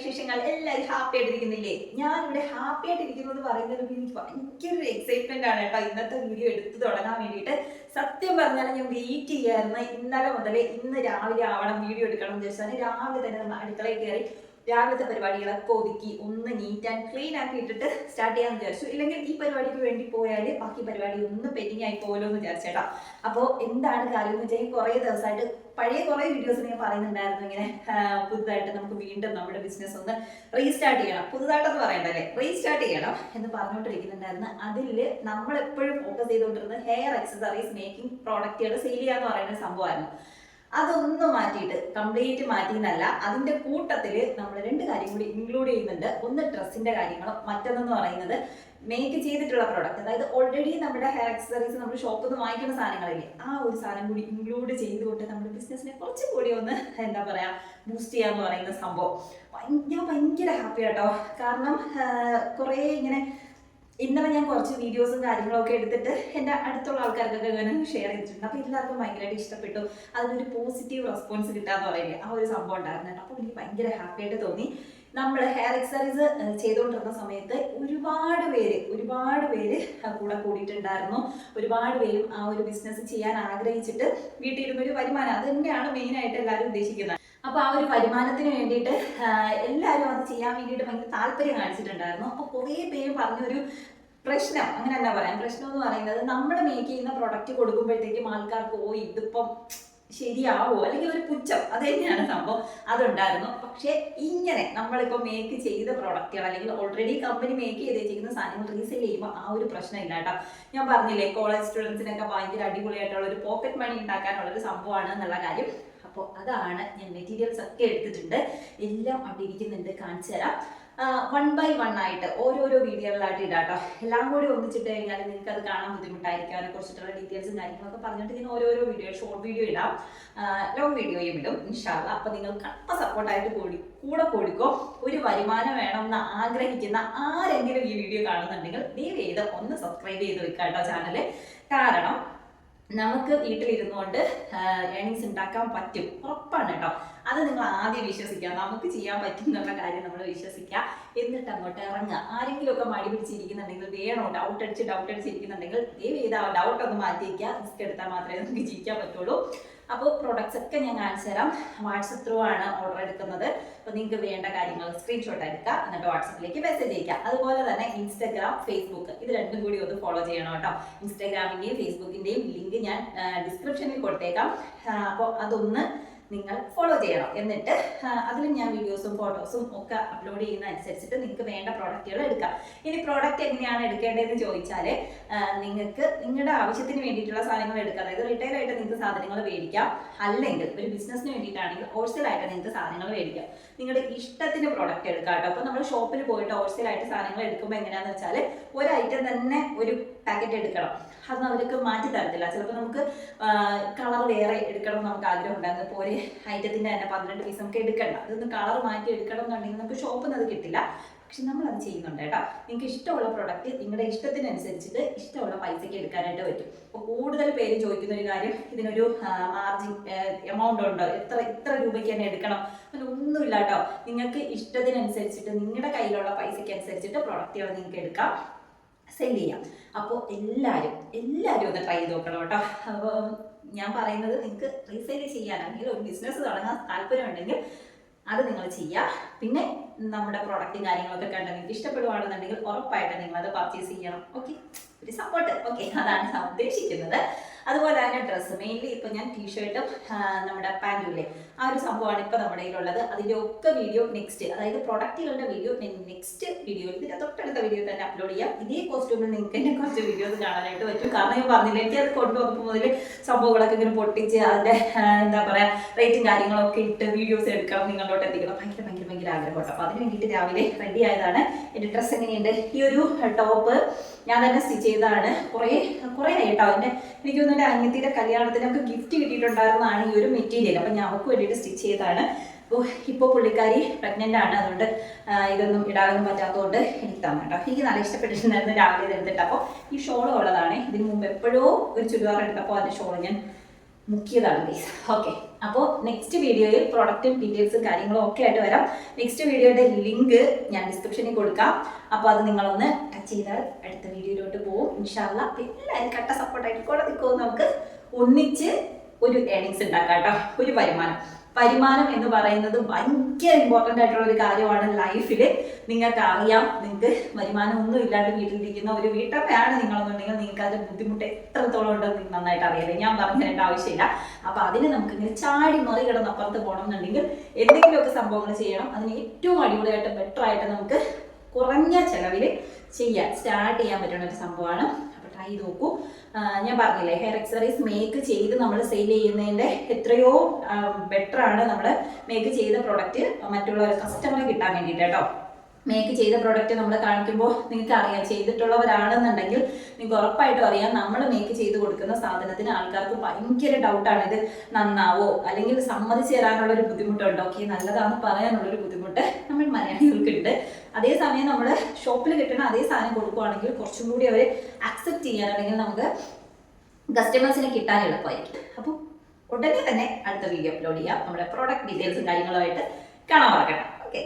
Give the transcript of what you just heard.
വിശേഷങ്ങൾ. എല്ലാവരും ഹാപ്പി ആയിട്ടിരിക്കുന്നില്ലേ? ഞാൻ ഇവിടെ ഹാപ്പി ആയിട്ടിരിക്കുന്നു എന്ന് പറയുന്നത് എനിക്ക് ഭയങ്കര ഒരു എക്സൈറ്റ്മെന്റ് ആണ് കേട്ടോ. ഇന്നത്തെ വീഡിയോ എടുത്തു തുടങ്ങാൻ വേണ്ടിയിട്ട്. സത്യം പറഞ്ഞാൽ ഞാൻ വെയിറ്റ് ചെയ്യായിരുന്നു. ഇന്നലെ മുതലേ ഇന്ന് രാവിലെ ആവണം വീഡിയോ എടുക്കണം എന്ന് വിചാരിച്ചാൽ രാവിലെ തന്നെ നമ്മൾ അടുക്കളയിൽ കയറി രാവിലത്തെ പരിപാടികളൊക്കെ ഒതുക്കി ഒന്ന് നീറ്റ് ആൻഡ് ക്ലീൻ ആക്കി ഇട്ടിട്ട് സ്റ്റാർട്ട് ചെയ്യാന്ന് വിചാരിച്ചു. ഇല്ലെങ്കിൽ ഈ പരിപാടിക്ക് വേണ്ടി പോയാൽ ബാക്കി പരിപാടി ഒന്ന് പെൻഡിങ് ആയി പോലോ എന്ന് വിചാരിച്ചേട്ടാ അപ്പോൾ എന്താണ് കാര്യം എന്ന് വെച്ചാൽ കുറേ ദിവസമായിട്ട് പഴയ കുറേ വീഡിയോസ് ഞാൻ പറയുന്നുണ്ടായിരുന്നു. ഇങ്ങനെ പുതുതായിട്ട് നമുക്ക് വീണ്ടും നമ്മുടെ ബിസിനസ് ഒന്ന് റീസ്റ്റാർട്ട് ചെയ്യണം. പുതുതായിട്ടെന്ന് പറയണ്ടല്ലേ? റീസ്റ്റാർട്ട് ചെയ്യണം എന്ന് പറഞ്ഞുകൊണ്ടിരിക്കുന്നുണ്ടായിരുന്നു അതിൽ നമ്മളെപ്പോഴും ഫോക്കസ് ചെയ്തുകൊണ്ടിരുന്നത് ഹെയർ അക്സസറീസ് മേക്കിംഗ് പ്രോഡക്റ്റുകൾ സെയിൽ ചെയ്യാന്ന് പറയുന്ന സംഭവമായിരുന്നു. അതൊന്നും മാറ്റിയിട്ട് കംപ്ലീറ്റ് മാറ്റി എന്നല്ല അതിന്റെ കൂട്ടത്തിൽ നമ്മൾ രണ്ട് കാര്യം കൂടി ഇൻക്ലൂഡ് ചെയ്യുന്നുണ്ട്. ഒന്ന് ഡ്രസ്സിന്റെ കാര്യങ്ങളും മറ്റൊന്നെന്ന് പറയുന്നത് മേക്ക് ചെയ്തിട്ടുള്ള പ്രോഡക്റ്റ് അതായത് ഓൾറെഡി നമ്മുടെ ഹെയർ അക്സസറീസ് നമ്മൾ ഷോപ്പിൽ നിന്ന് വാങ്ങിക്കുന്ന സാധനങ്ങളില്ലേ ആ ഒരു സാധനം കൂടി ഇൻക്ലൂഡ് ചെയ്തുകൊണ്ട് നമ്മുടെ ബിസിനസ്സിനെ കുറച്ചും കൂടി ഒന്ന് എന്താ പറയാ ബൂസ്റ്റ് ചെയ്യാന്ന് പറയുന്ന സംഭവം. ഞാൻ ഭയങ്കര ഹാപ്പി കേട്ടോ കാരണം കുറേ ഇങ്ങനെ ഇന്നലെ ഞാൻ കുറച്ച് വീഡിയോസും കാര്യങ്ങളൊക്കെ എടുത്തിട്ട് എന്റെ അടുത്തുള്ള ആൾക്കാർക്കൊക്കെ ഇങ്ങനെ ഷെയർ ചെയ്തിട്ടുണ്ട്. അപ്പോൾ എല്ലാവർക്കും ഭയങ്കരമായിട്ട് ഇഷ്ടപ്പെട്ടു. അതിനൊരു പോസിറ്റീവ് റെസ്പോൺസ് കിട്ടാന്ന് പറയുന്നത്. ആ ഒരു സംഭവം ഉണ്ടായിരുന്നു. അപ്പോൾ എനിക്ക് ഭയങ്കര ഹാപ്പി ആയിട്ട് തോന്നി. നമ്മൾ ഹെയർ എക്സസൈസ് ചെയ്തുകൊണ്ടിരുന്ന സമയത്ത് ഒരുപാട് പേര് ഒരുപാട് പേര് കൂടെ കൂടിയിട്ടുണ്ടായിരുന്നു. ഒരുപാട് പേരും ആ ഒരു ബിസിനസ് ചെയ്യാൻ ആഗ്രഹിച്ചിട്ട് വീട്ടിൽ ഇരുന്നൊരു വരുമാനം. അത് തന്നെയാണ് മെയിനായിട്ട് എല്ലാവരും ഉദ്ദേശിക്കുന്നത്. അപ്പൊ ആ ഒരു വരുമാനത്തിന് വേണ്ടിയിട്ട് എല്ലാവരും അത് ചെയ്യാൻ വേണ്ടിയിട്ട് ഭയങ്കര താല്പര്യം കാണിച്ചിട്ടുണ്ടായിരുന്നു. അപ്പൊ കുറേ പേര് പറഞ്ഞൊരു പ്രശ്നം അങ്ങനെ എന്താ പറയാം. പ്രശ്നം എന്ന് പറയുന്നത് നമ്മൾ മേക്ക് ചെയ്യുന്ന പ്രൊഡക്റ്റ് കൊടുക്കുമ്പോഴത്തേക്കും ആൾക്കാർക്ക് ഓ ഇതിപ്പം ശരിയാവോ? അല്ലെങ്കിൽ ഒരു പുച്ഛം. അത് തന്നെയാണ് സംഭവം. അതുണ്ടായിരുന്നു. പക്ഷെ ഇങ്ങനെ നമ്മളിപ്പോൾ മേക്ക് ചെയ്ത പ്രൊഡക്റ്റുകൾ അല്ലെങ്കിൽ ഓൾറെഡി കമ്പനി മേക്ക് ചെയ്ത് വെച്ചിരിക്കുന്ന സാധനങ്ങൾ റീസെയിൽ ചെയ്യുമ്പോൾ ആ ഒരു പ്രശ്നം ഇല്ല കേട്ടോ. ഞാൻ പറഞ്ഞില്ലേ കോളേജ് സ്റ്റുഡൻസിനൊക്കെ ഭയങ്കര അടിപൊളിയായിട്ടുള്ള ഒരു പോക്കറ്റ് മണി ഉണ്ടാക്കാനുള്ള ഒരു സംഭവമാണ് എന്നുള്ള കാര്യം. അപ്പോൾ അതാണ് ഞാൻ മെറ്റീരിയൽസ് ഒക്കെ എടുത്തിട്ടുണ്ട്. എല്ലാം അവിടെ ഇരിക്കുന്നുണ്ട് കാണിച്ചു തരാം. വൺ ബൈ വൺ ആയിട്ട് ഓരോരോ വീഡിയോകളായിട്ട് ഇടാം കേട്ടോ എല്ലാം കൂടി ഒന്നിച്ചിട്ട് കഴിഞ്ഞാൽ നിങ്ങൾക്ക് അത് കാണാൻ ബുദ്ധിമുട്ടായിരിക്കും. അതിനെ കുറിച്ചിട്ടുള്ള ഡീറ്റെയിൽസും കാര്യങ്ങളൊക്കെ പറഞ്ഞിട്ട് ഞാൻ ഓരോരോ വീഡിയോ ഷോർട്ട് വീഡിയോ ഇടാം. ലോങ് വീഡിയോയും ഇടും ഇൻഷാല്ല അപ്പം നിങ്ങൾ കട്ട സപ്പോർട്ടായിട്ട് കൂടി കൂടെ കൂടിക്കോ. ഒരു വരുമാനം വേണമെന്ന് ആഗ്രഹിക്കുന്ന ആരെങ്കിലും ഈ വീഡിയോ കാണുന്നുണ്ടെങ്കിൽ ദയവ് ചെയ്ത് ഒന്ന് സബ്സ്ക്രൈബ് ചെയ്ത് വെക്കാട്ടോ കേട്ടോ ചാനൽ കാരണം നമുക്ക് വീട്ടിലിരുന്നുകൊണ്ട് ഏണിങ്സ് ഉണ്ടാക്കാൻ പറ്റും. ഉറപ്പാണ് കേട്ടോ. അത് നിങ്ങൾ ആദ്യം വിശ്വസിക്കുക നമുക്ക് ചെയ്യാൻ പറ്റും എന്നുള്ള കാര്യം നമ്മൾ വിശ്വസിക്കുക എന്നിട്ട് അങ്ങോട്ട് ഇറങ്ങുക. ആരെങ്കിലും ഒക്കെ മടി പിടിച്ചിരിക്കുന്നുണ്ടെങ്കിൽ വേണോ ഡൗട്ട് അടിച്ച് ഡൗട്ട് അടിച്ചിരിക്കുന്നുണ്ടെങ്കിൽ ദയവ് ആ ഡൗട്ട് ഒന്ന് മാറ്റി റിസ്ക് എടുത്താൽ മാത്രമേ നമുക്ക് ജീവിക്കാൻ പറ്റുള്ളൂ. അപ്പോൾ പ്രൊഡക്ട്സ് ഒക്കെ ഞാൻ കാണിച്ചു തരാം. വാട്സപ്പ് ത്രൂ ആണ് ഓർഡർ എടുക്കുന്നത്. അപ്പോൾ നിങ്ങൾക്ക് വേണ്ട കാര്യങ്ങൾ സ്ക്രീൻഷോട്ട് എടുക്കുക എന്നിട്ട് വാട്സപ്പിലേക്ക് മെസ്സേജ് അയക്കുക അതുപോലെ തന്നെ ഇൻസ്റ്റാഗ്രാം ഫേസ്ബുക്ക് ഇത് രണ്ടും കൂടി ഒന്ന് ഫോളോ ചെയ്യണം കേട്ടോ. ഇൻസ്റ്റാഗ്രാമിന്റെയും ഫേസ്ബുക്കിന്റെയും ലിങ്ക് ഞാൻ ഡിസ്ക്രിപ്ഷനിൽ കൊടുത്തേക്കാം. അപ്പോൾ അതൊന്ന് നിങ്ങൾ ഫോളോ ചെയ്യണം. എന്നിട്ട് അതിലും ഞാൻ വീഡിയോസും ഫോട്ടോസും ഒക്കെ അപ്ലോഡ് ചെയ്യുന്ന അനുസരിച്ചിട്ട് നിങ്ങൾക്ക് വേണ്ട പ്രോഡക്റ്റുകൾ എടുക്കാം. ഇനി പ്രോഡക്റ്റ് എങ്ങനെയാണ് എടുക്കേണ്ടതെന്ന് ചോദിച്ചാൽ നിങ്ങൾക്ക് നിങ്ങളുടെ ആവശ്യത്തിന് വേണ്ടിയിട്ടുള്ള സാധനങ്ങൾ എടുക്കാം. അതായത് റീറ്റെയിൽ ആയിട്ട് നിങ്ങൾക്ക് സാധനങ്ങൾ മേടിക്കാം. അല്ലെങ്കിൽ ഒരു ബിസിനസ്സിന് വേണ്ടിയിട്ടാണെങ്കിൽ ഹോൾസെയിൽ ആയിട്ട് നിങ്ങൾക്ക് സാധനങ്ങൾ മേടിക്കാം. നിങ്ങളുടെ ഇഷ്ടത്തിന് പ്രോഡക്റ്റ് എടുക്കാം കേട്ടോ. അപ്പോൾ നമ്മൾ ഷോപ്പിൽ പോയിട്ട് ഹോൾസെയിൽ ആയിട്ട് സാധനങ്ങൾ എടുക്കുമ്പോൾ എങ്ങനെയാണെന്ന് വെച്ചാൽ ഒരു ഐറ്റം തന്നെ ഒരു പാക്കറ്റ് എടുക്കണം. അത് അവർക്ക് മാറ്റി തരത്തില്ല. ചിലപ്പോൾ നമുക്ക് കളർ വേറെ എടുക്കണം നമുക്ക് ആഗ്രഹം ഉണ്ടായിരുന്നു ഒരു ഐറ്റത്തിന്റെ തന്നെ പന്ത്രണ്ട് പീസ് നമുക്ക് എടുക്കണ്ട. അതൊന്ന് കളർ മാറ്റി എടുക്കണം എന്നുണ്ടെങ്കിൽ നമുക്ക് ഷോപ്പിൽ നിന്ന് അത് കിട്ടില്ല. പക്ഷെ നമ്മൾ അത് ചെയ്യുന്നുണ്ട് കേട്ടോ. നിങ്ങൾക്ക് ഇഷ്ടമുള്ള പ്രൊഡക്റ്റ് നിങ്ങളുടെ ഇഷ്ടത്തിനനുസരിച്ചിട്ട് ഇഷ്ടമുള്ള പൈസയ്ക്ക് എടുക്കാനായിട്ട് പറ്റും. അപ്പോൾ കൂടുതൽ പേര് ചോദിക്കുന്ന ഒരു കാര്യം ഇതിനൊരു മാർജിൻ എമൗണ്ട് ഉണ്ടോ? എത്ര എത്ര രൂപയ്ക്ക് തന്നെ എടുക്കണം. ഒന്നുമില്ല കേട്ടോ. നിങ്ങൾക്ക് ഇഷ്ടത്തിനനുസരിച്ചിട്ട് നിങ്ങളുടെ കയ്യിലുള്ള പൈസയ്ക്ക് അനുസരിച്ചിട്ട് പ്രൊഡക്റ്റുകൾ നിങ്ങൾക്ക് എടുക്കാം. സെൽ ചെയ്യാം. അപ്പോൾ എല്ലാവരും എല്ലാവരും ഒന്ന് ട്രൈ ചെയ്ത് നോക്കണം കേട്ടോ. അപ്പോൾ ഞാൻ പറയുന്നത് നിങ്ങൾക്ക് റീസെയിൽ ചെയ്യാനാണെങ്കിൽ ഒരു ബിസിനസ് തുടങ്ങാൻ താല്പര്യമുണ്ടെങ്കിൽ അത് നിങ്ങൾ ചെയ്യുക പിന്നെ നമ്മുടെ പ്രോഡക്റ്റും കാര്യങ്ങളൊക്കെ കണ്ട് നിങ്ങൾക്ക് ഇഷ്ടപ്പെടുവാണെന്നുണ്ടെങ്കിൽ ഉറപ്പായിട്ട് നിങ്ങൾ അത് പർച്ചേസ് ചെയ്യണം. ഓക്കെ ഒരു സപ്പോർട്ട് ഓക്കെ അതാണ് ഉദ്ദേശിക്കുന്നത്. അതുപോലെ തന്നെ ഡ്രസ്സ് മെയിൻലി ഇപ്പം ഞാൻ ടീഷർട്ടും നമ്മുടെ പാന്റുമില്ലേ ആ ഒരു സംഭവമാണ് ഇപ്പൊ നമ്മുടെ കയ്യിലുള്ളത്. അതിന്റെ ഒക്കെ വീഡിയോ നെക്സ്റ്റ് അതായത് പ്രൊഡക്റ്റുകളുടെ വീഡിയോ നെക്സ്റ്റ് വീഡിയോ ഇതിന്റെ തൊട്ടടുത്ത വീഡിയോ തന്നെ അപ്ലോഡ് ചെയ്യാം. ഇതേ കോസ്റ്റ്യൂമിൽ നിങ്ങൾക്ക് എന്നെ കുറച്ച് വീഡിയോസ് കാണാനായിട്ട് പറ്റും. കാരണം ഞാൻ പറഞ്ഞില്ല എനിക്ക് അത് കൊണ്ടുവന്നപ്പോൾ മുതൽ സംഭവങ്ങളൊക്കെ ഇങ്ങനെ പൊട്ടിച്ച് അതിന്റെ എന്താ പറയാ റേറ്റും കാര്യങ്ങളൊക്കെ ഇട്ട് വീഡിയോസ് എടുക്കണം നിങ്ങളോട്ട് എത്തിക്കണം. ഭയങ്കര ഭയങ്കര ഭയങ്കര ആഗ്രഹമുണ്ട് അപ്പോൾ അതിന് വേണ്ടിയിട്ട് രാവിലെ റെഡി ആയതാണ്. എന്റെ ഡ്രസ്സ് എങ്ങനെയുണ്ട്? ഈ ഒരു ടോപ്പ് ഞാൻ തന്നെ സ്റ്റിച്ച് ചെയ്തതാണ്. കുറേ കുറേ ആയിട്ടോ എനിക്ക് തോന്നുന്നു എന്റെ അനിയത്തിയുടെ കല്യാണത്തിന് നമുക്ക് ഗിഫ്റ്റ് കിട്ടിയിട്ടുണ്ടായിരുന്നതാണ് ഈ ഒരു മെറ്റീരിയൽ അപ്പം ഞാൻ അവർക്ക് വേണ്ടിയിട്ട് സ്റ്റിച്ച് ചെയ്തതാണ്. അപ്പോൾ ഇപ്പോൾ പുള്ളിക്കാരി പ്രഗ്നന്റ് ആണ്. അതുകൊണ്ട് ഇതൊന്നും ഇടാനൊന്നും പറ്റാത്തതുകൊണ്ട് എനിക്ക് തന്നെ കേട്ടോ. എനിക്ക് നല്ല ഇഷ്ടപ്പെട്ടിട്ടുണ്ടായിരുന്നു രാവിലെ എടുത്തിട്ട് അപ്പോൾ ഈ ഷോൾ ഉള്ളതാണ്. ഇതിന് മുമ്പ് എപ്പോഴോ ഒരു ചുരിദാർ എടുത്തപ്പോൾ അതിന്റെ ഷോൾ ഞാൻ മുക്കിയതാണ് പ്ലീസ് ഓക്കെ അപ്പോൾ നെക്സ്റ്റ് വീഡിയോയിൽ പ്രൊഡക്റ്റും ഡീറ്റെയിൽസും കാര്യങ്ങളും ഒക്കെ ആയിട്ട് വരാം. നെക്സ്റ്റ് വീഡിയോയുടെ ലിങ്ക് ഞാൻ ഡിസ്ക്രിപ്ഷനിൽ കൊടുക്കാം. അപ്പോൾ അത് നിങ്ങളൊന്ന് ടച്ച് ചെയ്താൽ അടുത്ത വീഡിയോയിലോട്ട് പോകും ഇൻഷാല്ല എല്ലാവരും കട്ട സപ്പോർട്ടായിട്ട് കൂടെ നിൽക്കുമോ നമുക്ക് ഒന്നിച്ച് ഒരു ഏണിങ്സ് ഉണ്ടാക്കാം കേട്ടോ. ഒരു വരുമാനം. വരുമാനം എന്ന് പറയുന്നത് ഭയങ്കര ഇമ്പോർട്ടന്റ് ആയിട്ടുള്ള ഒരു കാര്യമാണ് ലൈഫിൽ നിങ്ങൾക്ക് അറിയാം നിങ്ങൾക്ക് വരുമാനം ഒന്നും ഇല്ലാണ്ട് വീട്ടിലിരിക്കുന്ന ഒരു വീട്ടമ്മയാണ് നിങ്ങളെന്നുണ്ടെങ്കിൽ നിങ്ങൾക്ക് അതിന്റെ ബുദ്ധിമുട്ട് എത്രത്തോളം ഉണ്ടെന്ന് നന്നായിട്ട് അറിയാതെ ഞാൻ പറഞ്ഞു തരേണ്ട ആവശ്യമില്ല. അപ്പൊ അതിന് നമുക്ക് ഇങ്ങനെ ചാടി മറികടന്ന് അപ്പുറത്ത് പോകണം എന്നുണ്ടെങ്കിൽ എന്തെങ്കിലുമൊക്കെ സംഭവങ്ങൾ ചെയ്യണം. അതിന് ഏറ്റവും അടിപൊളിയായിട്ട് ബെറ്റർ ആയിട്ട് നമുക്ക് കുറഞ്ഞ ചെലവിൽ ചെയ്യാൻ സ്റ്റാർട്ട് ചെയ്യാൻ പറ്റുന്ന ഒരു സംഭവമാണ്. ട്രൈ നോക്കൂ. ഞാൻ പറഞ്ഞില്ലേ ഹെയർ എക്സറൈസ് മേക്ക് ചെയ്ത് നമ്മൾ സെയിൽ ചെയ്യുന്നതിന്റെ എത്രയോ ബെറ്റർ ആണ് നമ്മൾ മേക്ക് ചെയ്ത പ്രൊഡക്റ്റ് മറ്റുള്ള കസ്റ്റമറെ കിട്ടാൻ വേണ്ടിയിട്ട് കേട്ടോ. മേക്ക് ചെയ്ത പ്രൊഡക്റ്റ് നമ്മൾ കാണിക്കുമ്പോൾ നിങ്ങൾക്ക് അറിയാം. ചെയ്തിട്ടുള്ളവരാണെന്നുണ്ടെങ്കിൽ നിങ്ങൾക്ക് ഉറപ്പായിട്ടും അറിയാം. നമ്മൾ മേക്ക് ചെയ്ത് കൊടുക്കുന്ന സാധനത്തിന് ആൾക്കാർക്ക് ഭയങ്കര ഡൗട്ടാണ് ഇത് നന്നാവോ? അല്ലെങ്കിൽ സമ്മതിച്ചു തരാനുള്ള ഒരു ബുദ്ധിമുട്ടുണ്ടോ? ഓക്കെ നല്ലതാണെന്ന് പറയാനുള്ളൊരു ബുദ്ധിമുട്ട് നമ്മൾ മലയാളികൾക്കുണ്ട്. അതേസമയം നമ്മൾ ഷോപ്പിൽ കിട്ടുന്ന അതേ സാധനം കൊടുക്കുവാണെങ്കിൽ കുറച്ചും കൂടി അവർ അക്സെപ്റ്റ് ചെയ്യാൻ അല്ലെങ്കിൽ നമുക്ക് കസ്റ്റമേഴ്സിനെ കിട്ടാൻ എളുപ്പമായിരിക്കും. അപ്പോൾ ഉടനെ തന്നെ അടുത്ത വീഡിയോ അപ്ലോഡ് ചെയ്യാം. നമ്മുടെ പ്രോഡക്റ്റ് ഡീറ്റെയിൽസും കാര്യങ്ങളുമായിട്ട് കാണാൻ മറക്കണം ഓക്കെ.